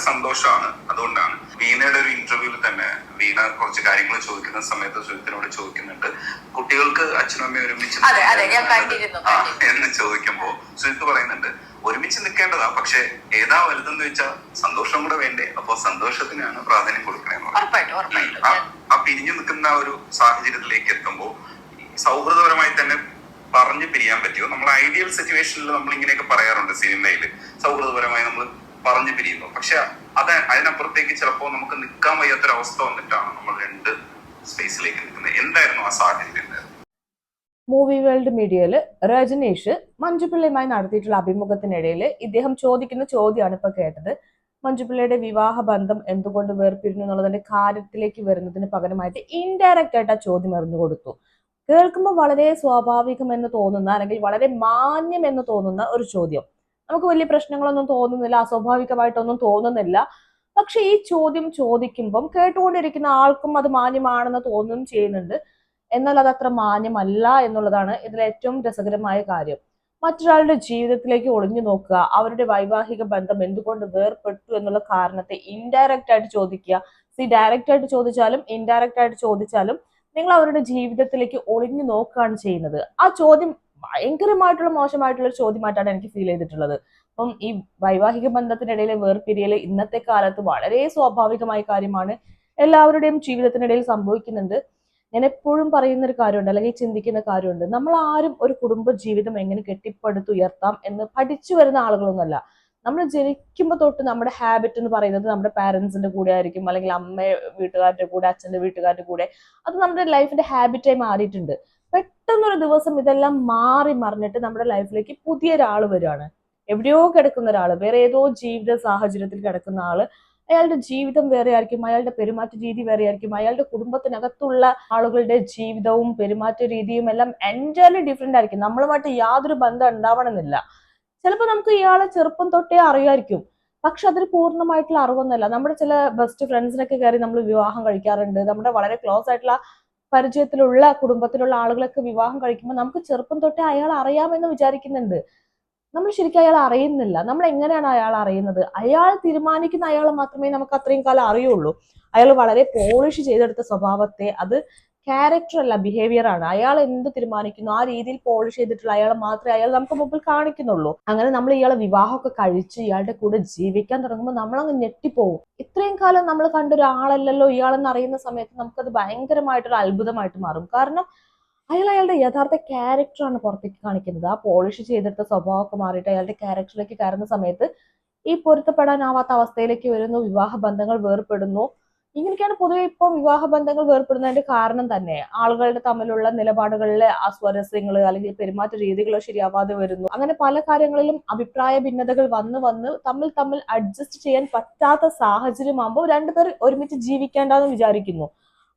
കുട്ടികൾക്ക് സന്തോഷമാണ്. അതുകൊണ്ടാണ് വീണയുടെ ഒരു ഇന്റർവ്യൂവിൽ തന്നെ വീണ കുറച്ച് കാര്യങ്ങൾ ചോദിക്കുന്ന സമയത്ത് സുജിത്തിനോട് ചോദിക്കുന്നുണ്ട്. കുട്ടികൾക്ക് അച്ഛനും അമ്മയും ഒരുമിച്ച്. എന്ന് ചോദിക്കുമ്പോ സുജിത്ത് പറയുന്നുണ്ട് ഒരുമിച്ച് നിൽക്കേണ്ടതാ പക്ഷെ ഏതാ വലുതെന്ന് വെച്ചാൽ സന്തോഷം കൂടെ വേണ്ടേ? അപ്പൊ സന്തോഷത്തിനാണ് പ്രാധാന്യം കൊടുക്കണേന്ന് ആ പിരിഞ്ഞു നിൽക്കുന്ന ഒരു സാഹചര്യത്തിലേക്ക് എത്തുമ്പോൾ സൗഹൃദപരമായി തന്നെ പറഞ്ഞു പിരിയാൻ പറ്റുമോ? നമ്മൾ ഐഡിയൽ സിറ്റുവേഷനിൽ നമ്മൾ ഇങ്ങനെയൊക്കെ പറയാറുണ്ട് സിനിമയിൽ സൗഹൃദപരമായി നമ്മൾ പറഞ്ഞു പിരിയുന്നു. പക്ഷെ അത് അതിനപ്പുറത്തേക്ക് ചിലപ്പോൾ നമുക്ക് നിൽക്കാൻ വയ്യാത്തൊരവസ്ഥ വന്നിട്ടാണ് നമ്മൾ രണ്ട് സ്പേസിലേക്ക് നിൽക്കുന്നത്. എന്തായിരുന്നു ആ സാഹചര്യം? മൂവി വേൾഡ് മീഡിയയിൽ രജനീഷ് മഞ്ജുപിള്ളയുമായി നടത്തിയിട്ടുള്ള അഭിമുഖത്തിനിടയിൽ ഇദ്ദേഹം ചോദിക്കുന്ന ചോദ്യമാണ് ഇപ്പൊ കേട്ടത്. മഞ്ജുപിള്ളയുടെ വിവാഹ ബന്ധം എന്തുകൊണ്ട് വേർപിരിഞ്ഞു എന്നുള്ളതിന്റെ കാര്യത്തിലേക്ക് വരുന്നതിന് പകരമായിട്ട് ഇൻഡയറക്റ്റ് ആയിട്ട് ആ ചോദ്യം എറിഞ്ഞു കൊടുത്തു. കേൾക്കുമ്പോൾ വളരെ സ്വാഭാവികം എന്ന് തോന്നുന്ന അല്ലെങ്കിൽ വളരെ മാന്യം എന്ന് തോന്നുന്ന ഒരു ചോദ്യം. നമുക്ക് വലിയ പ്രശ്നങ്ങളൊന്നും തോന്നുന്നില്ല അസ്വാഭാവികമായിട്ടൊന്നും തോന്നുന്നില്ല. പക്ഷെ ഈ ചോദ്യം ചോദിക്കുമ്പം കേട്ടുകൊണ്ടിരിക്കുന്ന ആൾക്കും അത് മാന്യമാണെന്ന് തോന്നുകയും ചെയ്യുന്നുണ്ട്. എന്നാൽ അത് അത്ര മാന്യമല്ല എന്നുള്ളതാണ് ഇതിലെ ഏറ്റവും രസകരമായ കാര്യം. മറ്റൊരാളുടെ ജീവിതത്തിലേക്ക് ഒളിഞ്ഞു നോക്കുക അവരുടെ വൈവാഹിക ബന്ധം എന്തുകൊണ്ട് വേർപെട്ടു എന്നുള്ള കാരണത്തെ ഇൻഡയറക്റ്റ് ആയിട്ട് ചോദിക്കുക. സി ഡയറക്റ്റ് ആയിട്ട് ചോദിച്ചാലും ഇൻഡയറക്റ്റ് ആയിട്ട് ചോദിച്ചാലും നിങ്ങൾ അവരുടെ ജീവിതത്തിലേക്ക് ഒളിഞ്ഞു നോക്കുകയാണ് ചെയ്യുന്നത്. ആ ചോദ്യം ഭയങ്കരമായിട്ടുള്ള മോശമായിട്ടുള്ള ഒരു ചോദ്യമായിട്ടാണ് എനിക്ക് ഫീൽ ചെയ്തിട്ടുള്ളത്. അപ്പം ഈ വൈവാഹിക ബന്ധത്തിനിടയിലെ വേർപിരിയൽ ഇന്നത്തെ കാലത്ത് വളരെ സ്വാഭാവികമായ കാര്യമാണ്. എല്ലാവരുടെയും ജീവിതത്തിനിടയിൽ സംഭവിക്കുന്നുണ്ട്. ഞാൻ എപ്പോഴും പറയുന്ന ഒരു കാര്യമുണ്ട് അല്ലെങ്കിൽ ചിന്തിക്കുന്ന കാര്യമുണ്ട്. നമ്മൾ ആരും ഒരു കുടുംബ ജീവിതം എങ്ങനെ കെട്ടിപ്പടുത്തുയർത്താം എന്ന് പഠിച്ചു വരുന്ന ആളുകളൊന്നുമല്ല. നമ്മൾ ജനിക്കുമ്പോൾ തൊട്ട് നമ്മുടെ ഹാബിറ്റ് എന്ന് പറയുന്നത് നമ്മുടെ പാരന്റ്സിന്റെ കൂടെ ആയിരിക്കും അല്ലെങ്കിൽ അമ്മ വീട്ടുകാരുടെ കൂടെ അച്ഛന്റെ വീട്ടുകാരുടെ കൂടെ. അത് നമ്മുടെ ലൈഫിന്റെ ഹാബിറ്റായി മാറിയിട്ടുണ്ട്. പെട്ടെന്നൊരു ദിവസം ഇതെല്ലാം മാറി മറിഞ്ഞിട്ട് നമ്മുടെ ലൈഫിലേക്ക് പുതിയ ഒരാൾ വരുവാണ് എവിടെയോ കിടക്കുന്ന ഒരാൾ വേറെ ഏതോ ജീവിത സാഹചര്യത്തിൽ കിടക്കുന്ന ആൾ അയാളുടെ ജീവിതം വേറെ ആയിരിക്കും അയാളുടെ പെരുമാറ്റ രീതി വേറെ ആയിരിക്കും അയാളുടെ കുടുംബത്തിനകത്തുള്ള ആളുകളുടെ ജീവിതവും പെരുമാറ്റ രീതിയും എല്ലാം എന്റയർലി ഡിഫറെന്റ് ആയിരിക്കും. നമ്മളുമായിട്ട് യാതൊരു ബന്ധം ഉണ്ടാവണമെന്നില്ല. ചിലപ്പോൾ നമുക്ക് ഇയാളെ ചെറുപ്പം തൊട്ടേ അറിയായിരിക്കും. പക്ഷെ അതൊരു പൂർണമായിട്ടുള്ള അറിവൊന്നുമല്ല. നമ്മുടെ ചില ബെസ്റ്റ് ഫ്രണ്ട്സിനൊക്കെ കയറി നമ്മൾ വിവാഹം കഴിക്കാറുണ്ട്. നമ്മുടെ വളരെ ക്ലോസ് ആയിട്ടുള്ള പരിചയത്തിലുള്ള കുടുംബത്തിലുള്ള ആളുകളൊക്കെ വിവാഹം കഴിക്കുമ്പോൾ നമുക്ക് ചെറുപ്പം തൊട്ടേ അയാൾ അറിയാമെന്ന് വിചാരിക്കുന്നുണ്ട്. നമ്മൾ ശരിക്കും അയാൾ അറിയുന്നില്ല. നമ്മൾ എങ്ങനെയാണ് അയാൾ അറിയുന്നത്? അയാൾ തീരുമാനിക്കുന്ന അയാൾ മാത്രമേ നമുക്ക് അത്രയും കാലം അറിയുള്ളൂ. അയാൾ വളരെ പോളിഷ് ചെയ്തെടുത്ത സ്വഭാവത്തെ അത് ക്യാരക്ടർ അല്ല ബിഹേവിയർ ആണ്. അയാൾ എന്ത് തീരുമാനിക്കുന്നു ആ രീതിയിൽ പോളിഷ് ചെയ്തിട്ടുള്ള അയാൾ മാത്രമേ അയാൾ നമുക്ക് മുമ്പിൽ കാണിക്കുന്നുള്ളൂ. അങ്ങനെ നമ്മൾ ഇയാളെ വിവാഹമൊക്കെ കഴിച്ച് ഇയാളുടെ കൂടെ ജീവിക്കാൻ തുടങ്ങുമ്പോൾ നമ്മൾ അങ്ങ് ഞെട്ടിപ്പോവും. ഇത്രയും കാലം നമ്മൾ കണ്ട ഒരാളല്ലല്ലോ ഇയാളെന്ന് അറിയുന്ന സമയത്ത് നമുക്കത് ഭയങ്കരമായിട്ടൊരു അത്ഭുതമായിട്ട് മാറും. കാരണം അയാൾ അയാളുടെ യഥാർത്ഥ ക്യാരക്ടറാണ് പുറത്തേക്ക് കാണിക്കുന്നത്. ആ പോളിഷ് ചെയ്തെടുത്ത സ്വഭാവമൊക്കെ മാറിയിട്ട് അയാളുടെ ക്യാരക്ടറിലേക്ക് കയറുന്ന സമയത്ത് ഈ പൊരുത്തപ്പെടാനാവാത്ത അവസ്ഥയിലേക്ക് വരുന്നു വിവാഹ ബന്ധങ്ങൾ വേർപ്പെടുന്നു. ഇങ്ങനെയൊക്കെയാണ് പൊതുവെ ഇപ്പോൾ വിവാഹ ബന്ധങ്ങൾ വേർപ്പെടുന്നതിന്റെ കാരണം തന്നെ. ആളുകളുടെ തമ്മിലുള്ള നിലപാടുകളിലെ അസ്വരസ്യങ്ങൾ അല്ലെങ്കിൽ പെരുമാറ്റ രീതികളോ ശരിയാവാതെ വരുന്നു. അങ്ങനെ പല കാര്യങ്ങളിലും അഭിപ്രായ ഭിന്നതകൾ വന്ന് വന്ന് തമ്മിൽ തമ്മിൽ അഡ്ജസ്റ്റ് ചെയ്യാൻ പറ്റാത്ത സാഹചര്യമാകുമ്പോൾ രണ്ടുപേർ ഒരുമിച്ച് ജീവിക്കേണ്ടെന്ന് വിചാരിക്കുന്നു.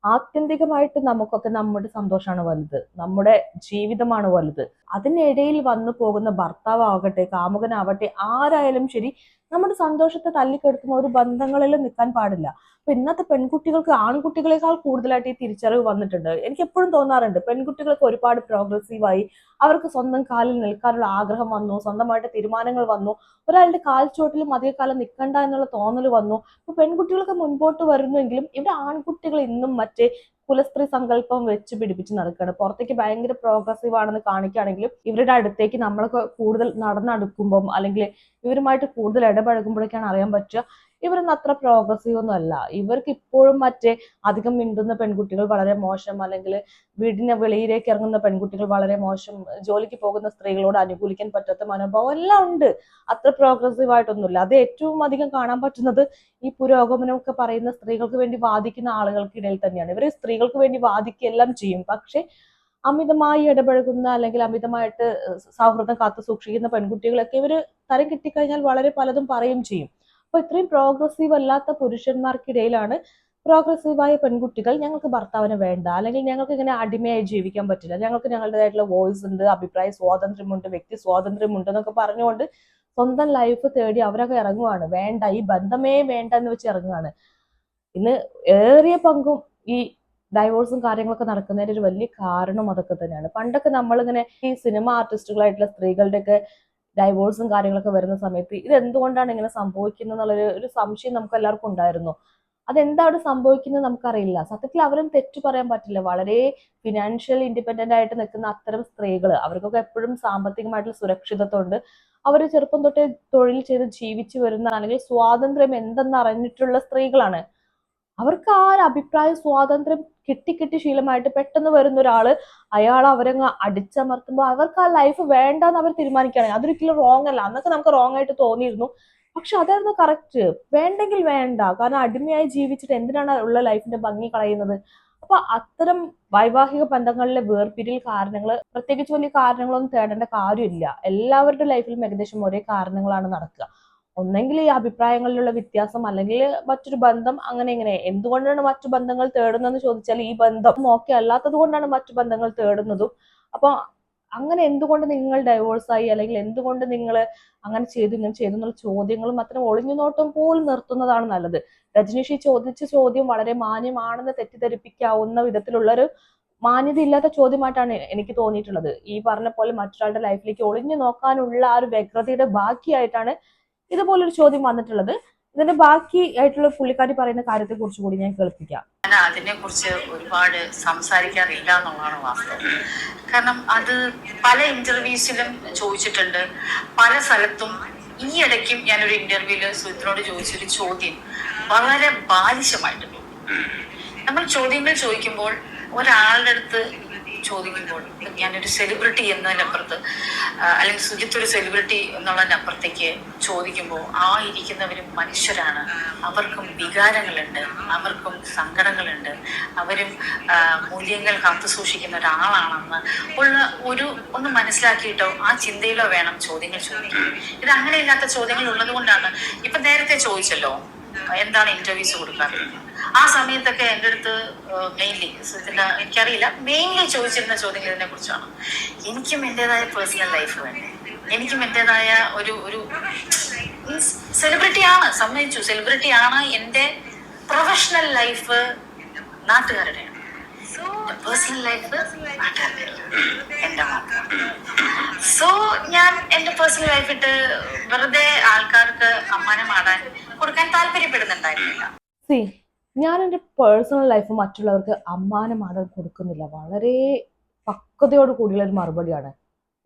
ആത്യന്തികമായിട്ട് നമുക്കൊക്കെ നമ്മുടെ സന്തോഷമാണ് വലുത്. നമ്മുടെ ജീവിതമാണ് വലുത്. അതിനിടയിൽ വന്നു പോകുന്ന ഭർത്താവാകട്ടെ കാമുകനാവട്ടെ ആരായാലും ശരി നമ്മുടെ സന്തോഷത്തെ തല്ലിക്കെടുക്കുന്ന ഒരു ബന്ധങ്ങളിൽ നിൽക്കാൻ പാടില്ല. അപ്പൊ ഇന്നത്തെ പെൺകുട്ടികൾക്ക് ആൺകുട്ടികളെക്കാൾ കൂടുതലായിട്ട് ഈ തിരിച്ചറിവ് വന്നിട്ടുണ്ട്. എനിക്ക് എപ്പോഴും തോന്നാറുണ്ട് പെൺകുട്ടികൾക്ക് ഒരുപാട് പ്രോഗ്രസീവായി അവർക്ക് സ്വന്തം കാലിൽ നിൽക്കാനുള്ള ആഗ്രഹം വന്നു സ്വന്തമായിട്ട് തീരുമാനങ്ങൾ വന്നു ഒരാളുടെ കാൽച്ചുവട്ടിലും അധികകാലം നിൽക്കണ്ട എന്നുള്ള തോന്നൽ വന്നു. അപ്പൊ പെൺകുട്ടികൾക്ക് മുൻപോട്ട് വരുന്നുവെങ്കിലും ഇവിടെ ആൺകുട്ടികൾ ഇന്നും മറ്റേ കുലസ്ത്രീ സങ്കല്പം വെച്ച് പിടിപ്പിച്ച് നടക്കുകയാണ് പുറത്തേക്ക് ഭയങ്കര പ്രോഗ്രസീവ് ആണെന്ന് കാണിക്കുകയാണെങ്കിലും ഇവരുടെ അടുത്തേക്ക് നമ്മളൊക്കെ കൂടുതൽ നടന്നടുക്കുമ്പം അല്ലെങ്കിൽ ഇവരുമായിട്ട് കൂടുതൽ ഇടപഴകുമ്പോഴൊക്കെയാണ് അറിയാൻ പറ്റുക. ഇവരൊന്നും അത്ര പ്രോഗ്രസീവ് ഒന്നും അല്ല. ഇവർക്ക് ഇപ്പോഴും മറ്റേ അധികം മിണ്ടുന്ന പെൺകുട്ടികൾ വളരെ മോശം അല്ലെങ്കിൽ വീടിന് വെളിയിലേക്ക് ഇറങ്ങുന്ന പെൺകുട്ടികൾ വളരെ മോശം ജോലിക്ക് പോകുന്ന സ്ത്രീകളോട് അനുകൂലിക്കാൻ പറ്റാത്ത മനോഭാവം എല്ലാം ഉണ്ട്. അത്ര പ്രോഗ്രസീവ് ആയിട്ടൊന്നുമില്ല. അത് ഏറ്റവും അധികം കാണാൻ പറ്റുന്നത് ഈ പുരോഗമനമൊക്കെ പറയുന്ന സ്ത്രീകൾക്ക് വേണ്ടി വാദിക്കുന്ന ആളുകൾക്കിടയിൽ തന്നെയാണ്. ഇവർ സ്ത്രീകൾക്ക് വേണ്ടി വാദിക്കുകയെല്ലാം ചെയ്യും. പക്ഷെ അമിതമായി ഇടപഴകുന്ന അല്ലെങ്കിൽ അമിതമായിട്ട് സൗഹൃദം കാത്തു സൂക്ഷിക്കുന്ന പെൺകുട്ടികളൊക്കെ ഇവർ തരം കിട്ടിക്കഴിഞ്ഞാൽ വളരെ പലതും പറയും ചെയ്യും. അപ്പൊ ഇത്രയും പ്രോഗ്രസീവ് അല്ലാത്ത പുരുഷന്മാർക്കിടയിലാണ് പ്രോഗ്രസീവായ പെൺകുട്ടികൾ ഞങ്ങൾക്ക് ഭർത്താവിനെ വേണ്ട. അല്ലെങ്കിൽ ഞങ്ങൾക്ക് ഇങ്ങനെ അടിമയായി ജീവിക്കാൻ പറ്റില്ല. ഞങ്ങൾക്ക് ഞങ്ങളുടേതായിട്ടുള്ള വോയിസ് ഉണ്ട് അഭിപ്രായ സ്വാതന്ത്ര്യമുണ്ട് വ്യക്തി സ്വാതന്ത്ര്യമുണ്ട് എന്നൊക്കെ പറഞ്ഞുകൊണ്ട് സ്വന്തം ലൈഫ് തേടി അവരൊക്കെ ഇറങ്ങുവാണ്. വേണ്ട ഈ ബന്ധമേ വേണ്ട എന്ന് വെച്ച് ഇറങ്ങുകയാണ് ഇന്ന് ഏറിയ പങ്കും ഈ ഡൈവോഴ്സും കാര്യങ്ങളൊക്കെ നടക്കുന്നതിന്റെ ഒരു വലിയ കാരണം അതൊക്കെ തന്നെയാണ്. പണ്ടൊക്കെ നമ്മളിങ്ങനെ ഈ സിനിമ ആർട്ടിസ്റ്റുകളായിട്ടുള്ള സ്ത്രീകളുടെയൊക്കെ ഡൈവോഴ്സും കാര്യങ്ങളൊക്കെ വരുന്ന സമയത്ത് ഇത് എന്തുകൊണ്ടാണ് ഇങ്ങനെ സംഭവിക്കുന്നത് എന്നുള്ളൊരു ഒരു സംശയം നമുക്ക് എല്ലാവർക്കും ഉണ്ടായിരുന്നു അതെന്താണ് സംഭവിക്കുന്നത് നമുക്കറിയില്ല. സത്യത്തിൽ അവരും തെറ്റു പറയാൻ പറ്റില്ല. വളരെ ഫിനാൻഷ്യൽ ഇൻഡിപെൻഡന്റ് ആയിട്ട് നിൽക്കുന്ന അത്തരം സ്ത്രീകൾ അവർക്കൊക്കെ എപ്പോഴും സാമ്പത്തികമായിട്ടുള്ള സുരക്ഷിതത്വമുണ്ട്. അവർ ചെറുപ്പം തൊട്ടേ തൊഴിൽ ചെയ്ത് ജീവിച്ചു വരുന്ന അല്ലെങ്കിൽ സ്വാതന്ത്ര്യം എന്തെന്ന് അറിഞ്ഞിട്ടുള്ള സ്ത്രീകളാണ്. അവർക്ക് ആ ഒരു അഭിപ്രായ സ്വാതന്ത്ര്യം കിട്ടി കിട്ടി ശീലമായിട്ട് പെട്ടെന്ന് വരുന്ന ഒരാൾ അയാൾ അവരങ്ങ് അടിച്ചമർത്തുമ്പോൾ അവർക്ക് ആ ലൈഫ് വേണ്ടെന്ന് അവർ തീരുമാനിക്കുകയാണ്. അതൊരിക്കലും റോങ് അല്ല. അന്നൊക്കെ നമുക്ക് റോങ് ആയിട്ട് തോന്നിയിരുന്നു. പക്ഷെ അതായിരുന്നു കറക്റ്റ് വേണ്ടെങ്കിൽ വേണ്ട. കാരണം അടിമയായി ജീവിച്ചിട്ട് എന്തിനാണ് ഉള്ള ലൈഫിന്റെ ഭംഗി കളയുന്നത്? അപ്പൊ അത്തരം വൈവാഹിക ബന്ധങ്ങളിലെ വേർപിരിയൽ കാരണങ്ങൾ പ്രത്യേകിച്ച് വലിയ കാരണങ്ങളൊന്നും തേടേണ്ട കാര്യമില്ല. എല്ലാവരുടെ ലൈഫിലും ഏകദേശം ഒരേ കാരണങ്ങളാണ് നടക്കുക. ഒന്നെങ്കിൽ ഈ അഭിപ്രായങ്ങളിലുള്ള വ്യത്യാസം അല്ലെങ്കിൽ മറ്റൊരു ബന്ധം അങ്ങനെ ഇങ്ങനെ. എന്തുകൊണ്ടാണ് മറ്റു ബന്ധങ്ങൾ തേടുന്നതെന്ന് ചോദിച്ചാൽ ഈ ബന്ധം ഓക്കെ അല്ലാത്തത് കൊണ്ടാണ് മറ്റു ബന്ധങ്ങൾ തേടുന്നതും. അപ്പൊ അങ്ങനെ എന്തുകൊണ്ട് നിങ്ങൾ ഡൈവോഴ്സ് ആയി അല്ലെങ്കിൽ എന്തുകൊണ്ട് നിങ്ങൾ അങ്ങനെ ചെയ്തു ഇങ്ങനെ ചെയ്തു എന്നുള്ള ചോദ്യങ്ങളും അത്തരം ഒളിഞ്ഞു നോട്ടം പോലും നിർത്തുന്നതാണ് നല്ലത്. രജനീഷ് ഈ ചോദിച്ച ചോദ്യം വളരെ മാന്യമാണെന്ന് തെറ്റിദ്ധരിപ്പിക്കാവുന്ന വിധത്തിലുള്ള ഒരു മാന്യത ഇല്ലാത്ത ചോദ്യമായിട്ടാണ് എനിക്ക് തോന്നിയിട്ടുള്ളത്. ഈ പറഞ്ഞ പോലെ മറ്റൊരാളുടെ ലൈഫിലേക്ക് ഒളിഞ്ഞു നോക്കാനുള്ള ആ ഒരു വ്യഗ്രതയുടെ ബാക്കിയായിട്ടാണ് ഇതുപോലൊരു ചോദ്യം വന്നിട്ടുള്ളത്. ഇതിന്റെ ബാക്കി ആയിട്ടുള്ള പുള്ളിക്കാരി പറയുന്ന കാര്യത്തെ കുറിച്ച് കൂടി ഞാൻ കേൾപ്പിക്കാം. ഞാൻ അതിനെക്കുറിച്ച് ഒരുപാട് സംസാരിക്കാറില്ല എന്നുള്ളതാണ് വാസ്തവം. കാരണം അത് പല ഇന്റർവ്യൂസിലും ചോദിച്ചിട്ടുണ്ട്. പല സ്ഥലത്തും ഈ ഇടയ്ക്കും ഞാനൊരു ഇന്റർവ്യൂൽ സുഹൃത്തിനോട് ചോദിച്ചൊരു ചോദ്യം വളരെ ബാലിശമായിട്ട് നമ്മൾ ചോദ്യങ്ങൾ ചോദിക്കുമ്പോൾ ഒരാളുടെ അടുത്ത് ചോദിക്കുമ്പോൾ ഞാനൊരു സെലിബ്രിറ്റി എന്നതിനപ്പുറത്ത് അല്ലെങ്കിൽ സുജിത്ത് ഒരു സെലിബ്രിറ്റി എന്നുള്ളതിനപ്പുറത്തേക്ക് ചോദിക്കുമ്പോൾ ആ ഇരിക്കുന്നവരും മനുഷ്യരാണ്. അവർക്കും വികാരങ്ങളുണ്ട് അവർക്കും സങ്കടങ്ങളുണ്ട്. അവരും മൂല്യങ്ങൾ കാത്തു സൂക്ഷിക്കുന്ന ഒരാളാണെന്ന് ഉള്ള ഒരു ഒന്ന് മനസ്സിലാക്കിയിട്ടോ ആ ചിന്തയിലോ വേണം ചോദ്യങ്ങൾ ചോദിക്കാൻ. ഇത് അങ്ങനെയില്ലാത്ത ചോദ്യങ്ങൾ ഉള്ളത് കൊണ്ടാണ് ഇപ്പൊ നേരത്തെ ചോദിച്ചല്ലോ എന്താണ് ഇന്റർവ്യൂസ് കൊടുക്കാറ്? ആ സമയത്തൊക്കെ എന്റെ അടുത്ത് മെയിൻലി ഇതിന്റെ എനിക്കറിയില്ല. മെയിൻലി ചോദിച്ചിരുന്ന ചോദ്യങ്ങൾ ഇതിനെ കുറിച്ചാണ് എനിക്കും എന്റെതായ പേഴ്സണൽ ലൈഫ് വേണ്ടേ? എനിക്കും എന്റെതായ ഒരു ഒരു മീൻസ് സെലിബ്രിറ്റി ആണ് സമ്മതിച്ചു. സെലിബ്രിറ്റി ആണ് എന്റെ പ്രൊഫഷണൽ ലൈഫ് നാട്ടുകാരുടെയാണ്. പേഴ്സണൽ ലൈഫ് എന്റെ സോ ഞാൻ എന്റെ പേഴ്സണൽ ലൈഫ് ഇട്ട് വെറുതെ ആൾക്കാർക്ക് അമ്മാനമാടാൻ കൊടുക്കാൻ താല്പര്യപ്പെടുന്നുണ്ടായിരുന്നില്ല. സി ഞാൻ എന്റെ പേഴ്സണൽ ലൈഫ് മറ്റുള്ളവർക്ക് അമ്മാനമാടാൻ കൊടുക്കുന്നില്ല. വളരെ പക്വതയോട് കൂടിയുള്ള ഒരു മറുപടിയാണ്.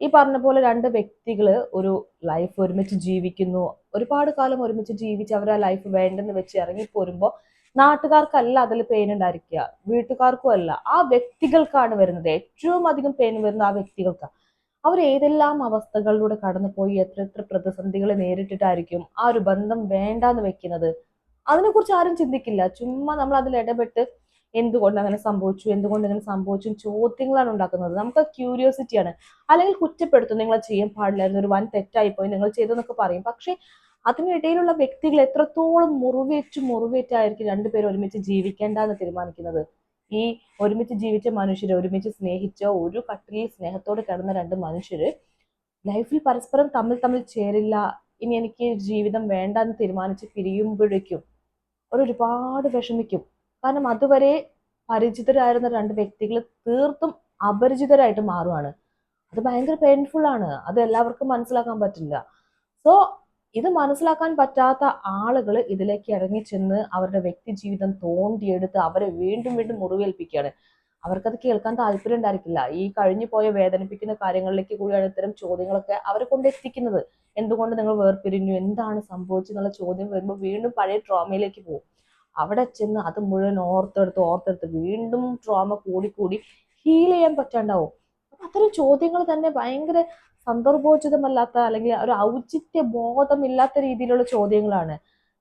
ഈ പറഞ്ഞ പോലെ രണ്ട് വ്യക്തികൾ ഒരു ലൈഫ് ഒരുമിച്ച് ജീവിക്കുന്നു. ഒരുപാട് കാലം ഒരുമിച്ച് ജീവിച്ച് അവർ ആ ലൈഫ് വേണ്ടെന്ന് വെച്ച് ഇറങ്ങിപ്പോരുമ്പോൾ നാട്ടുകാർക്കല്ല അതിൽ പെയിൻ ഉണ്ടായിരിക്കുക. വീട്ടുകാർക്കും അല്ല. ആ വ്യക്തികൾക്കാണ് വരുന്നത്. ഏറ്റവും അധികം പെയിൻ വരുന്നത് ആ വ്യക്തികൾക്കാണ് അവർ ഏതെല്ലാം അവസ്ഥകളിലൂടെ കടന്നുപോയി എത്ര എത്ര പ്രതിസന്ധികളെ നേരിട്ടിട്ടായിരിക്കും ആ ഒരു ബന്ധം വേണ്ടാന്ന് വെക്കുന്നത്? അതിനെക്കുറിച്ച് ആരും ചിന്തിക്കില്ല. ചുമ്മാ നമ്മൾ അതിൽ ഇടപെട്ട് എന്തുകൊണ്ട് അങ്ങനെ സംഭവിച്ചു? എന്തുകൊണ്ട് ഇങ്ങനെ സംഭവിച്ചു? ചോദ്യങ്ങളാണ് ഉണ്ടാക്കുന്നത്. നമുക്ക് ക്യൂരിയോസിറ്റിയാണ് അല്ലെങ്കിൽ കുറ്റപ്പെടുത്തും. നിങ്ങൾ ചെയ്യാൻ പാടില്ലായിരുന്നു. ഒരു വൻ തെറ്റായി പോയി നിങ്ങൾ ചെയ്തെന്നൊക്കെ പറയും. പക്ഷേ അതിനിടയിലുള്ള വ്യക്തികൾ എത്രത്തോളം മുറിവേറ്റ് മുറിവേറ്റായിരിക്കും രണ്ടുപേരും ഒരുമിച്ച് ജീവിക്കേണ്ടെന്ന് തീരുമാനിക്കുന്നത്? ഈ ഒരുമിച്ച് ജീവിച്ച മനുഷ്യർ ഒരുമിച്ച് സ്നേഹിച്ച ഒരു കട്ടിലിൽ സ്നേഹത്തോടെ കിടന്ന രണ്ട് മനുഷ്യർ ലൈഫിൽ പരസ്പരം തമ്മിൽ തമ്മിൽ ചേരില്ല. ഇനി എനിക്ക് ജീവിതം വേണ്ട എന്ന് തീരുമാനിച്ച് പിരിയുമ്പോഴേക്കും ഒരുപാട് വിഷമിക്കും. കാരണം അതുവരെ പരിചിതരായിരുന്ന രണ്ട് വ്യക്തികൾ തീർത്തും അപരിചിതരായിട്ട് മാറുകയാണ് അത് ഭയങ്കര പെയിൻഫുൾ ആണ്. അത് എല്ലാവർക്കും മനസ്സിലാക്കാൻ പറ്റില്ല. സോ ഇത് മനസ്സിലാക്കാൻ പറ്റാത്ത ആളുകൾ ഇതിലേക്ക് ഇറങ്ങി ചെന്ന് അവരുടെ വ്യക്തി ജീവിതം തോണ്ടിയെടുത്ത് അവരെ വീണ്ടും വീണ്ടും മുറിവേൽപ്പിക്കുകയാണ്. അവർക്കത് കേൾക്കാൻ താല്പര്യം ഉണ്ടായിരിക്കില്ല. ഈ കഴിഞ്ഞു പോയ വേദനിപ്പിക്കുന്ന കാര്യങ്ങളിലേക്ക് കൂടിയാണ് ഇത്തരം ചോദ്യങ്ങളൊക്കെ അവരെ കൊണ്ടെത്തിക്കുന്നത്. എന്തുകൊണ്ട് നിങ്ങൾ വേർപിരിഞ്ഞു? എന്താണ് സംഭവിച്ചെന്നുള്ള ചോദ്യം വരുമ്പോൾ വീണ്ടും പഴയ ട്രോമയിലേക്ക് പോകും. അവിടെ ചെന്ന് അത് മുഴുവൻ ഓർത്തെടുത്ത് ഓർത്തെടുത്ത് വീണ്ടും ട്രോമ കൂടി കൂടി ഹീൽ ചെയ്യാൻ പറ്റാണ്ടാവും. അപ്പൊ അത്തരം ചോദ്യങ്ങൾ തന്നെ ഭയങ്കര സന്ദർഭോചിതമല്ലാത്ത അല്ലെങ്കിൽ ഒരു ഔചിത്യ ബോധമില്ലാത്ത രീതിയിലുള്ള ചോദ്യങ്ങളാണ്.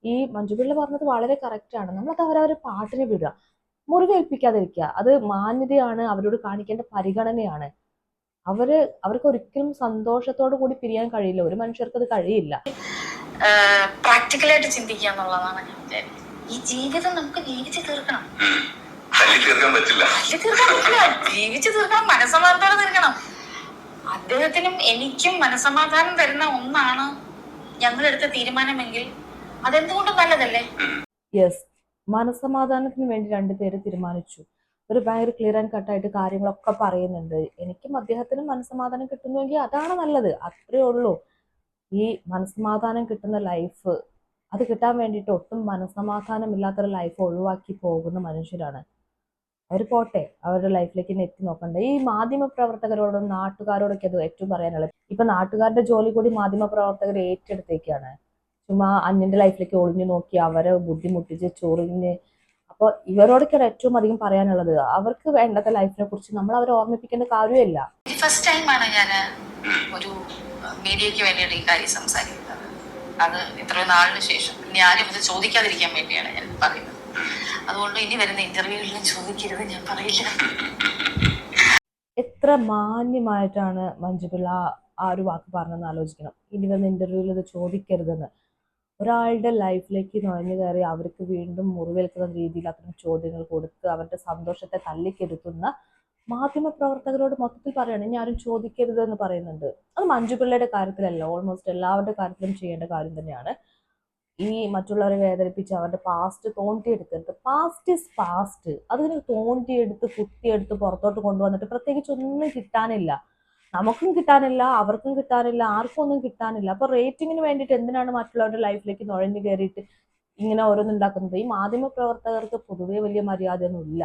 ഈ മഞ്ജുപിള്ള പറഞ്ഞത് വളരെ കറക്റ്റ് ആണ്. നമ്മളത് അവരവരെ പാട്ടിന് വിടുക. മുറിവേൽപ്പിക്കാതിരിക്കുക. അത് മാന്യതയാണ് അവരോട് കാണിക്കേണ്ട പരിഗണനയാണ്. അവർ അവർക്ക് ഒരിക്കലും സന്തോഷത്തോടു കൂടി പിരിയാൻ കഴിയില്ല. ഒരു മനുഷ്യർക്ക് അത് കഴിയില്ല. പ്രാക്ടിക്കലായിട്ട് ചിന്തിക്കുക എന്നുള്ളതാണ് ഞാൻ വിചാരിക്കുന്നത്. ഈ ജീവിതം നമുക്ക് ജീവിച്ചു തീർക്കണം. തല്ലി തീർക്കാൻ പറ്റില്ല. തല്ലി തീർക്കാൻ പറ്റില്ല. ജീവിച്ചു തീർക്കണം അദ്ദേഹത്തിനും എനിക്കും മനസ്സമാധാനം തരുന്ന ഒന്നാണ് ഞങ്ങളെടുത്ത തീരുമാനമെങ്കിൽ അതെന്തുകൊണ്ടും നല്ലതല്ലേ? യെസ് മനസമാധാനത്തിന് വേണ്ടി രണ്ടുപേര് തീരുമാനിച്ചു. ഒരു ഭയങ്കര ക്ലിയർ ആൻഡ് കട്ടായിട്ട് കാര്യങ്ങളൊക്കെ പറയുന്നുണ്ട്. എനിക്കും അദ്ദേഹത്തിനും മനസ്സമാധാനം കിട്ടുന്നുവെങ്കിൽ അതാണ് നല്ലത്. അത്രേ ഉള്ളൂ. ഈ മനസ്സമാധാനം കിട്ടുന്ന ലൈഫ് അത് കിട്ടാൻ വേണ്ടിയിട്ട് ഒട്ടും മനസ്സമാധാനമില്ലാത്തൊരു ലൈഫ് ഒഴിവാക്കി പോകുന്ന മനുഷ്യരാണ്. അവർ പോട്ടെ അവരുടെ ലൈഫിലേക്ക് തന്നെ എത്തി നോക്കണ്ട. ഈ മാധ്യമ പ്രവർത്തകരോടും നാട്ടുകാരോടൊക്കെ അത് ഏറ്റവും പറയാനുള്ളത്. ഇപ്പൊ നാട്ടുകാരുടെ ജോലി കൂടി മാധ്യമ പ്രവർത്തകർ ഏറ്റെടുത്തേക്കാണ്. ചുമ്മാ അന്യന്റെ ലൈഫിലേക്ക് ഒളിഞ്ഞു നോക്കി അവരെ ബുദ്ധിമുട്ടിച്ച് ചൊറിഞ്ഞ്. അപ്പോൾ ഇവരോടൊക്കെയാണ് ഏറ്റവും അധികം പറയാനുള്ളത്. അവർക്ക് വേണ്ടത്തെ ലൈഫിനെ കുറിച്ച് നമ്മൾ അവരെ ഓർമ്മിപ്പിക്കേണ്ട കാര്യമില്ല. ഫസ്റ്റ് ടൈമാണ് ഞാൻ ഒരു മീഡിയക്ക് വേണ്ടിയിട്ട് ഈ കാര്യം സംസാരിക്കുന്നത്? അത് ഇത്രയും നാളിന് ശേഷം. ഇനി ആരും ഇത് ചോദിക്കാതിരിക്കാൻ വേണ്ടിയാണ് ഞാൻ പറയുന്നത്. അതുകൊണ്ട് ഇനി വരുന്ന ഇന്റർവ്യൂകളിലും ചോദിക്കരുത് ഞാൻ പറയില്ല. എത്ര മാന്യമായിട്ടാണ് മഞ്ജുപിള്ള ആ ഒരു വാക്ക് പറഞ്ഞതെന്ന് ആലോചിക്കണം. ഇനി വന്ന ഇന്റർവ്യൂവിൽ ഇത് ചോദിക്കരുതെന്ന്. ഒരാളുടെ ലൈഫിലേക്ക് നുഴഞ്ഞു കയറി അവർക്ക് വീണ്ടും മുറിവേൽക്കുന്ന രീതിയിൽ അത്തരം ചോദ്യങ്ങൾ കൊടുത്ത് അവരുടെ സന്തോഷത്തെ തല്ലിക്കെടുത്തുന്ന മാധ്യമ പ്രവർത്തകരോട് മൊത്തത്തിൽ പറയുകയാണ് ഇനി ആരും ചോദിക്കരുത് എന്ന് പറയുന്നുണ്ട്. അത് മഞ്ജുപിള്ളയുടെ കാര്യത്തിലല്ല ഓൾമോസ്റ്റ് എല്ലാവരുടെ കാര്യത്തിലും ചെയ്യേണ്ട കാര്യം തന്നെയാണ്. ഈ മറ്റുള്ളവരെ വേദനിപ്പിച്ച് അവരുടെ പാസ്റ്റ് തോണ്ടിയെടുക്കരുത്. പാസ്റ്റ് ഇസ് പാസ്റ്റ് അതിന് തോണ്ടിയെടുത്ത് കുത്തിയെടുത്ത് പുറത്തോട്ട് കൊണ്ടുവന്നിട്ട് പ്രത്യേകിച്ച് ഒന്നും കിട്ടാനില്ല. നമുക്കും കിട്ടാനില്ല അവർക്കും കിട്ടാനില്ല ആർക്കും ഒന്നും കിട്ടാനില്ല. അപ്പൊ റേറ്റിങ്ങിന് വേണ്ടിയിട്ട് എന്തിനാണ് മറ്റുള്ളവരുടെ ലൈഫിലേക്ക് നുഴഞ്ഞു കയറിയിട്ട് ഇങ്ങനെ ഓരോന്നുണ്ടാക്കുന്നത് ഈ മാധ്യമ പ്രവർത്തകർക്ക് പൊതുവേ വലിയ മര്യാദയൊന്നും ഇല്ല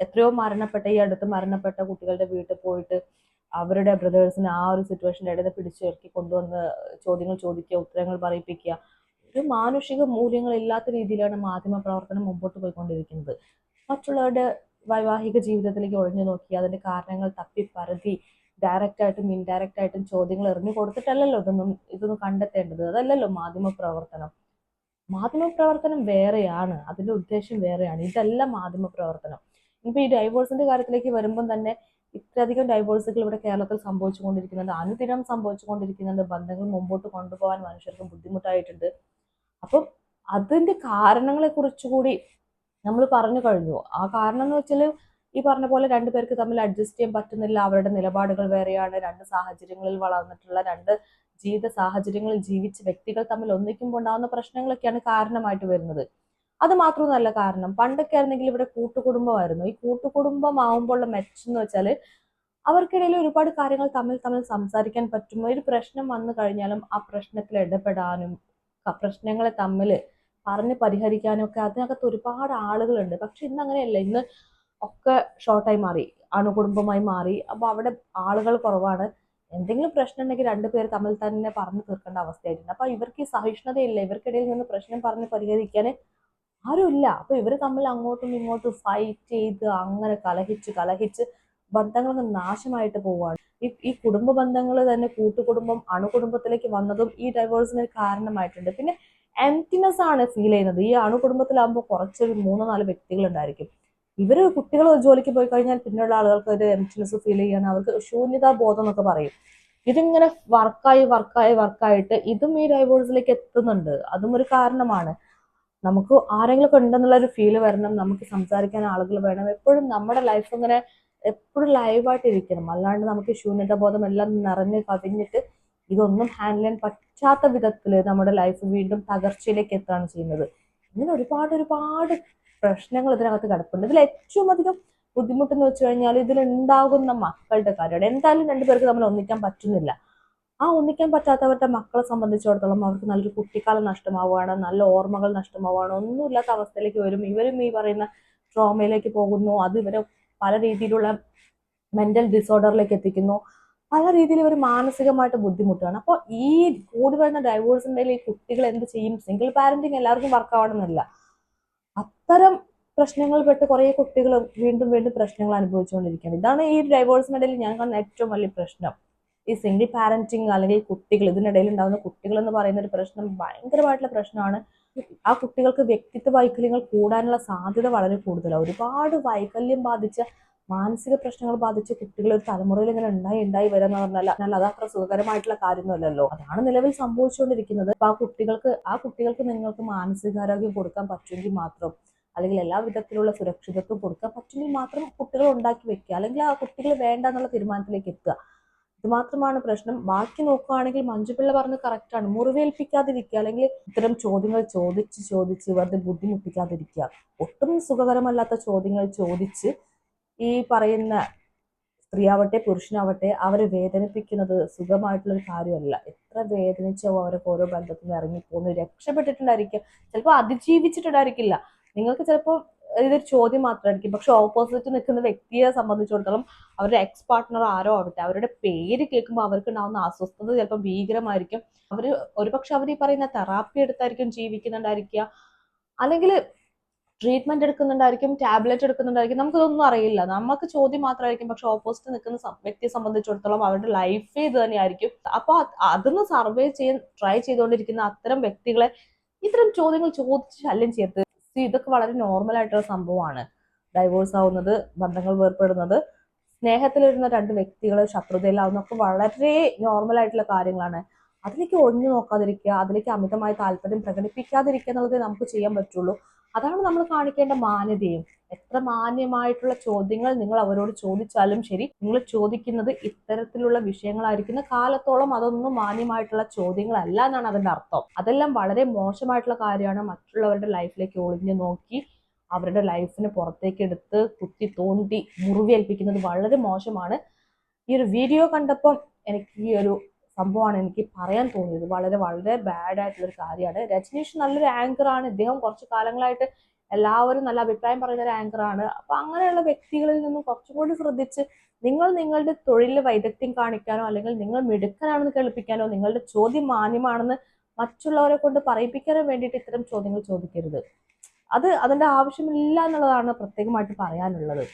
എത്രയോ മരണപ്പെട്ട ഈ അടുത്ത് മരണപ്പെട്ട കുട്ടികളുടെ വീട്ടിൽ പോയിട്ട് അവരുടെ ബ്രദേഴ്സിനെ ആ ഒരു സിറ്റുവേഷന്റെ ഇടയിൽ പിടിച്ചിറക്കി കൊണ്ടുവന്ന് ചോദ്യങ്ങൾ ചോദിക്കുക ഉത്തരങ്ങൾ പറയിപ്പിക്കുക. ഒരു മാനുഷിക മൂല്യങ്ങളില്ലാത്ത രീതിയിലാണ് മാധ്യമ പ്രവർത്തനം മുമ്പോട്ട് പോയിക്കൊണ്ടിരിക്കുന്നത്. മറ്റുള്ളവരുടെ വൈവാഹിക ജീവിതത്തിലേക്ക് ഒഴിഞ്ഞു നോക്കി അതിന്റെ കാരണങ്ങൾ തപ്പി പരതി ഡയറക്റ്റ് ആയിട്ടും ഇൻഡയറക്റ്റ് ആയിട്ടും ചോദ്യങ്ങൾ എറിഞ്ഞു കൊടുത്തിട്ടല്ലല്ലോ ഇതൊന്നും ഇതൊന്നും കണ്ടെത്തേണ്ടത്. അതല്ലല്ലോ മാധ്യമ പ്രവർത്തനം. മാധ്യമ പ്രവർത്തനം വേറെയാണ്. അതിന്റെ ഉദ്ദേശം വേറെയാണ്. ഇതല്ല മാധ്യമ പ്രവർത്തനം. ഇപ്പൊ ഈ ഡൈവോഴ്സിന്റെ കാര്യത്തിലേക്ക് വരുമ്പോൾ തന്നെ ഇത്രയധികം ഡൈവോഴ്സുകൾ ഇവിടെ കേരളത്തിൽ സംഭവിച്ചുകൊണ്ടിരിക്കുന്നുണ്ട്. അനുദിനം സംഭവിച്ചുകൊണ്ടിരിക്കുന്നുണ്ട്. ബന്ധങ്ങൾ മുമ്പോട്ട് കൊണ്ടുപോകാൻ മനുഷ്യർക്ക് ബുദ്ധിമുട്ടായിട്ടുണ്ട്. അപ്പം അതിന്റെ കാരണങ്ങളെ കുറിച്ചുകൂടി നമ്മൾ പറഞ്ഞു കഴിഞ്ഞു. ആ കാരണം എന്ന് വെച്ചാൽ ഈ പറഞ്ഞ പോലെ രണ്ടുപേർക്ക് തമ്മിൽ അഡ്ജസ്റ്റ് ചെയ്യാൻ പറ്റുന്നില്ല. അവരുടെ നിലപാടുകൾ വേറെയാണ്. രണ്ട് സാഹചര്യങ്ങളിൽ വളർന്നിട്ടുള്ള രണ്ട് ജീവിത സാഹചര്യങ്ങളിൽ ജീവിച്ച വ്യക്തികൾ തമ്മിൽ ഒന്നിക്കുമ്പോൾ ഉണ്ടാകുന്ന പ്രശ്നങ്ങളൊക്കെയാണ് കാരണമായിട്ട് വരുന്നത്. അത് മാത്രമൊന്നുമല്ല കാരണം പണ്ടൊക്കെ ആയിരുന്നെങ്കിൽ ഇവിടെ കൂട്ടുകുടുംബമായിരുന്നു. ഈ കൂട്ടുകുടുംബം ആവുമ്പോഴുള്ള മെച്ചം എന്ന് വെച്ചാൽ അവർക്കിടയിൽ ഒരുപാട് കാര്യങ്ങൾ തമ്മിൽ തമ്മിൽ സംസാരിക്കാൻ പറ്റും. ഒരു പ്രശ്നം വന്നു കഴിഞ്ഞാലും ആ പ്രശ്നത്തിൽ ഇടപെടാനും പ്രശ്നങ്ങളെ തമ്മിൽ പറഞ്ഞ് പരിഹരിക്കാനും ഒക്കെ അതിനകത്ത് ഒരുപാട് ആളുകളുണ്ട്. പക്ഷെ ഇന്ന് അങ്ങനെയല്ല. ഇന്ന് ഒക്കെ ഷോർട്ടായി മാറി അണുകുടുംബമായി മാറി. അപ്പൊ അവിടെ ആളുകൾ കുറവാണ്. എന്തെങ്കിലും പ്രശ്നം ഉണ്ടെങ്കിൽ രണ്ടുപേർ തമ്മിൽ തന്നെ പറഞ്ഞു തീർക്കേണ്ട അവസ്ഥയായിട്ടുണ്ട്. അപ്പൊ ഇവർക്ക് ഈ സഹിഷ്ണുതയില്ല. ഇവർക്കിടയിൽ നിന്ന് പ്രശ്നം പറഞ്ഞ് പരിഹരിക്കാൻ ആരുമില്ല അപ്പൊ ഇവർ തമ്മിൽ അങ്ങോട്ടും ഇങ്ങോട്ടും ഫൈറ്റ് ചെയ്ത് അങ്ങനെ കലഹിച്ച് കലഹിച്ച് ബന്ധങ്ങളൊക്കെ നാശമായിട്ട് പോവാണ് ഈ ഈ കുടുംബ ബന്ധങ്ങൾ തന്നെ കൂട്ടുകുടുംബം അണുകുടുംബത്തിലേക്ക് വന്നതും ഈ ഡൈവോഴ്സിന് കാരണമായിട്ടുണ്ട്. പിന്നെ എംറ്റിനെസ് ആണ് ഫീൽ ചെയ്യുന്നത്. ഈ അണുകുടുംബത്തിലാകുമ്പോൾ കുറച്ച് ഒരു മൂന്നോ നാല് വ്യക്തികൾ ഉണ്ടായിരിക്കും ഇവർ കുട്ടികൾ ജോലിക്ക് പോയി കഴിഞ്ഞാൽ പിന്നെയുള്ള ആളുകൾക്ക് ഒരു എംറ്റിനെസ് ഫീൽ ചെയ്യാൻ അവർക്ക് ശൂന്യതാ ബോധം എന്നൊക്കെ പറയും. ഇതിങ്ങനെ വർക്കായി വർക്കായി വർക്കായിട്ട് ഇതും ഈ ഡൈവോഴ്സിലേക്ക് എത്തുന്നുണ്ട്. അതും ഒരു കാരണമാണ്. നമുക്ക് ആരെങ്കിലും ഉണ്ടെന്നുള്ള ഒരു ഫീൽ വരണം നമുക്ക് സംസാരിക്കാൻ ആളുകൾ വേണം. എപ്പോഴും നമ്മുടെ ലൈഫ് ഇങ്ങനെ എപ്പോഴും ലൈവായിട്ട് ഇരിക്കണം. അല്ലാണ്ട് നമുക്ക് ശൂന്യത ബോധം എല്ലാം നിറഞ്ഞ് കവിഞ്ഞിട്ട് ഇതൊന്നും ഹാൻഡിൽ ചെയ്യാൻ പറ്റാത്ത വിധത്തിൽ നമ്മുടെ ലൈഫ് വീണ്ടും തകർച്ചയിലേക്ക് എത്തുകയാണ് ചെയ്യുന്നത്. ഇങ്ങനെ ഒരുപാട് ഒരുപാട് പ്രശ്നങ്ങൾ ഇതിനകത്ത് കിടപ്പുണ്ട്. ഇതിൽ ഏറ്റവും അധികം ബുദ്ധിമുട്ടെന്ന് വെച്ച് കഴിഞ്ഞാൽ ഇതിലുണ്ടാകുന്ന മക്കളുടെ കാര്യമാണ്. എന്തായാലും രണ്ടുപേർക്ക് തമ്മിൽ ഒന്നിക്കാൻ പറ്റുന്നില്ല. ആ ഒന്നിക്കാൻ പറ്റാത്തവരുടെ മക്കളെ സംബന്ധിച്ചിടത്തോളം അവർക്ക് നല്ലൊരു കുട്ടിക്കാലം നഷ്ടമാവുകയാണ് നല്ല ഓർമ്മകൾ നഷ്ടമാവുകയാണ്. ഒന്നുമില്ലാത്ത അവസ്ഥയിലേക്ക് വരും. ഇവരും ഈ പറയുന്ന ട്രോമയിലേക്ക് പോകുന്നു. അത് ഇവരെ പല രീതിയിലുള്ള മെന്റൽ ഡിസോർഡറിലേക്ക് എത്തിക്കുന്നു. പല രീതിയിൽ ഇവർ മാനസികമായിട്ട് ബുദ്ധിമുട്ടാണ് അപ്പോൾ ഈ കൂടി വരുന്ന ഡൈവോഴ്സിന്റെ ഈ കുട്ടികൾ എന്ത് ചെയ്യും? സിംഗിൾ പാരന്റിങ് എല്ലാവർക്കും വർക്ക് ആവണമെന്നില്ല. അത്തരം പ്രശ്നങ്ങൾ പെട്ട് കുറേ കുട്ടികൾ വീണ്ടും വീണ്ടും പ്രശ്നങ്ങൾ അനുഭവിച്ചുകൊണ്ടിരിക്കുകയാണ്. ഇതാണ് ഈ ഡൈവോഴ്സിനിടയിൽ ഞാൻ കാണുന്ന ഏറ്റവും വലിയ പ്രശ്നം. ഈ സിംഗിൾ പാരന്റിങ് അല്ലെങ്കിൽ കുട്ടികൾ ഇതിനിടയിൽ ഉണ്ടാകുന്ന കുട്ടികൾ എന്ന് പറയുന്ന ഒരു പ്രശ്നം ഭയങ്കരമായിട്ടുള്ള പ്രശ്നമാണ്. ആ കുട്ടികൾക്ക് വ്യക്തിത്വ വൈകല്യങ്ങൾ കൂടാനുള്ള സാധ്യത വളരെ കൂടുതലാണ്. ഒരുപാട് വൈകല്യം ബാധിച്ച മാനസിക പ്രശ്നങ്ങൾ ബാധിച്ച കുട്ടികൾ ഒരു തലമുറയിൽ ഇങ്ങനെ ഉണ്ടായി ഉണ്ടായി വരാന്ന് പറഞ്ഞാൽ എന്നാൽ അത് അത്ര സുഖകരമായിട്ടുള്ള കാര്യമൊന്നുമല്ലല്ലോ. അതാണ് നിലവിൽ സംഭവിച്ചുകൊണ്ടിരിക്കുന്നത്. അപ്പൊ ആ കുട്ടികൾക്ക് ആ കുട്ടികൾക്ക് നിങ്ങൾക്ക് മാനസികാരോഗ്യം കൊടുക്കാൻ പറ്റുമെങ്കിൽ മാത്രം അല്ലെങ്കിൽ എല്ലാ വിധത്തിലുള്ള സുരക്ഷിതത്വം കൊടുക്കാൻ പറ്റുമെങ്കിൽ മാത്രം കുട്ടികൾ ഉണ്ടാക്കി വെക്കുക. അല്ലെങ്കിൽ ആ കുട്ടികൾ വേണ്ട എന്നുള്ള തീരുമാനത്തിലേക്ക് എത്തുക. മാത്രമാണ് പ്രശ്നം. ബാക്കി നോക്കുകയാണെങ്കിൽ മഞ്ജുപിള്ള പറഞ്ഞത് കറക്റ്റാണ് മുറിവേൽപ്പിക്കാതിരിക്കുക അല്ലെങ്കിൽ ഇത്തരം ചോദ്യങ്ങൾ ചോദിച്ച് ചോദിച്ച് വെറുതെ ബുദ്ധിമുട്ടിക്കാതിരിക്കുക. ഒട്ടും സുഖകരമല്ലാത്ത ചോദ്യങ്ങൾ ചോദിച്ച് ഈ പറയുന്ന സ്ത്രീയാവട്ടെ പുരുഷനാവട്ടെ അവരെ വേദനിപ്പിക്കുന്നത് സുഖമായിട്ടുള്ള ഒരു കാര്യമല്ല. എത്ര വേദനിച്ചോ അവരെ ഓരോ ബന്ധത്തിൽ നിന്ന് ഇറങ്ങിപ്പോന്ന് രക്ഷപ്പെട്ടിട്ടുണ്ടായിരിക്കുക ചിലപ്പോൾ അതിജീവിച്ചിട്ടുണ്ടായിരിക്കില്ല. നിങ്ങൾക്ക് ചിലപ്പോൾ ഇതൊരു ചോദ്യം മാത്രമായിരിക്കും. പക്ഷെ ഓപ്പോസിറ്റ് നിൽക്കുന്ന വ്യക്തിയെ സംബന്ധിച്ചിടത്തോളം അവരുടെ എക്സ് പാർട്ട്ണർ ആരോ ആവട്ടെ അവരുടെ പേര് കേൾക്കുമ്പോൾ അവർക്ക് ഉണ്ടാവുന്ന അസ്വസ്ഥത ചിലപ്പോൾ ഭീകരമായിരിക്കും. അവർ ഒരുപക്ഷെ അവർ ഈ പറയുന്ന തെറാപ്പി എടുത്തായിരിക്കും ജീവിക്കുന്നുണ്ടായിരിക്കുക. അല്ലെങ്കിൽ ട്രീറ്റ്മെന്റ് എടുക്കുന്നുണ്ടായിരിക്കും ടാബ്ലറ്റ് എടുക്കുന്നുണ്ടായിരിക്കും നമുക്കിതൊന്നും അറിയില്ല. നമുക്ക് ചോദ്യം മാത്രമായിരിക്കും. പക്ഷെ ഓപ്പോസിറ്റ് നിൽക്കുന്ന വ്യക്തിയെ സംബന്ധിച്ചിടത്തോളം അവരുടെ ലൈഫ് ഇത് തന്നെയായിരിക്കും. അപ്പൊ അതൊന്ന് സർവേ ചെയ്യാൻ ട്രൈ ചെയ്തുകൊണ്ടിരിക്കുന്ന അത്തരം വ്യക്തികളെ ഇത്തരം ചോദ്യങ്ങൾ ചോദിച്ച് ശല്യം ചെയ്യരുത്. ഇതൊക്കെ വളരെ നോർമൽ ആയിട്ടുള്ള സംഭവമാണ്. ഡൈവോഴ്സ് ആവുന്നത് ബന്ധങ്ങൾ വേർപ്പെടുന്നത് സ്നേഹത്തിൽ വരുന്ന രണ്ട് വ്യക്തികൾ ശത്രുതയിലാവുന്നതൊക്കെ വളരെ നോർമൽ ആയിട്ടുള്ള കാര്യങ്ങളാണ്. അതിലേക്ക് ഒഴിഞ്ഞു നോക്കാതിരിക്കുക അതിലേക്ക് അമിതമായ താല്പര്യം പ്രകടിപ്പിക്കാതിരിക്കുക എന്നുള്ളതേ നമുക്ക് ചെയ്യാൻ പറ്റുള്ളൂ. അതാണ് നമ്മൾ കാണിക്കേണ്ട മാന്യതയും. എത്ര മാന്യമായിട്ടുള്ള ചോദ്യങ്ങൾ നിങ്ങൾ അവരോട് ചോദിച്ചാലും ശരി നിങ്ങൾ ചോദിക്കുന്നത് ഇത്തരത്തിലുള്ള വിഷയങ്ങളായിരിക്കുന്ന കാലത്തോളം അതൊന്നും മാന്യമായിട്ടുള്ള ചോദ്യങ്ങളല്ല എന്നാണ് അതിന്റെ അർത്ഥം. അതെല്ലാം വളരെ മോശമായിട്ടുള്ള കാര്യമാണ്. മറ്റുള്ളവരുടെ ലൈഫിലേക്ക് ഒളിഞ്ഞു നോക്കി അവരുടെ ലൈഫിന് പുറത്തേക്ക് എടുത്ത് കുത്തി തോണ്ടി മുറിവേൽപ്പിക്കുന്നത് വളരെ മോശമാണ്. ഈ ഒരു വീഡിയോ കണ്ടപ്പം എനിക്ക് ഈ ഒരു സംഭവമാണ് എനിക്ക് പറയാൻ തോന്നിയത്. വളരെ വളരെ ബാഡ് ആയിട്ടുള്ള ഒരു കാര്യമാണ്. രജനീഷ് നല്ലൊരു ആങ്കർ ആണ്. ഇദ്ദേഹം കുറച്ച് കാലങ്ങളായിട്ട് എല്ലാവരും നല്ല അഭിപ്രായം പറയുന്ന ഒരു ആങ്കർ ആണ്. അപ്പൊ അങ്ങനെയുള്ള വ്യക്തികളിൽ നിന്നും കുറച്ചും കൂടി ശ്രദ്ധിച്ച് നിങ്ങൾ നിങ്ങളുടെ തൊഴിലിൽ വൈദഗ്ധ്യം കാണിക്കാനോ അല്ലെങ്കിൽ നിങ്ങൾ മിടുക്കനാണെന്ന് കേൾപ്പിക്കാനോ നിങ്ങളുടെ ചോദ്യം മാന്യമാണെന്ന് മറ്റുള്ളവരെ കൊണ്ട് പറയിപ്പിക്കാനോ വേണ്ടിയിട്ട് ഇത്തരം ചോദ്യങ്ങൾ ചോദിക്കരുത്. അത് അതിന്റെ ആവശ്യമില്ല എന്നുള്ളതാണ് പ്രത്യേകമായിട്ട് പറയാനുള്ളത്.